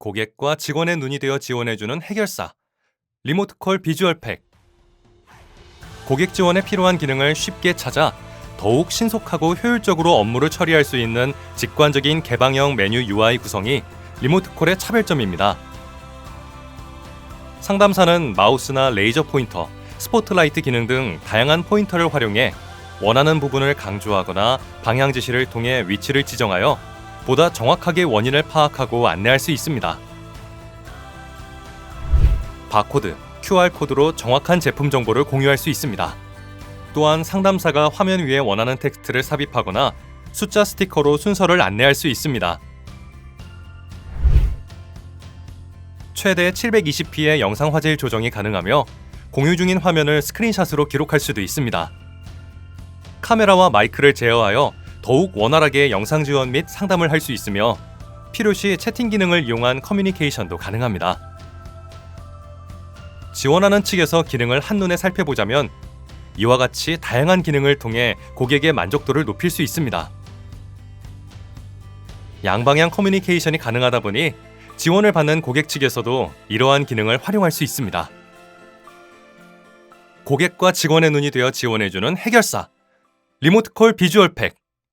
고객과 직원의 눈이 되어 지원해주는 해결사. 리모트콜 비주얼 팩. 고객 지원에 필요한 기능을 쉽게 찾아 더욱 신속하고 효율적으로 업무를 처리할 수 있는 직관적인 개방형 메뉴 UI 구성이 리모트콜의 차별점입니다. 상담사는 마우스나 레이저 포인터, 스포트라이트 기능 등 다양한 포인터를 활용해 원하는 부분을 강조하거나 방향 지시를 통해 위치를 지정하여 보다 정확하게 원인을 파악하고 안내할 수 있습니다. 바코드, QR코드로 정확한 제품 정보를 공유할 수 있습니다. 또한 상담사가 화면 위에 원하는 텍스트를 삽입하거나 숫자 스티커로 순서를 안내할 수 있습니다. 최대 720p의 영상 화질 조정이 가능하며 공유 중인 화면을 스크린샷으로 기록할 수도 있습니다. 카메라와 마이크를 제어하여 더욱 원활하게 영상 지원 및 상담을 할 수 있으며 필요시 채팅 기능을 이용한 커뮤니케이션도 가능합니다. 지원하는 측에서 기능을 한눈에 살펴보자면 이와 같이 다양한 기능을 통해 고객의 만족도를 높일 수 있습니다. 양방향 커뮤니케이션이 가능하다 보니 지원을 받는 고객 측에서도 이러한 기능을 활용할 수 있습니다. 고객과 직원의 눈이 되어 지원해주는 해결사. 리모트콜 비주얼 팩.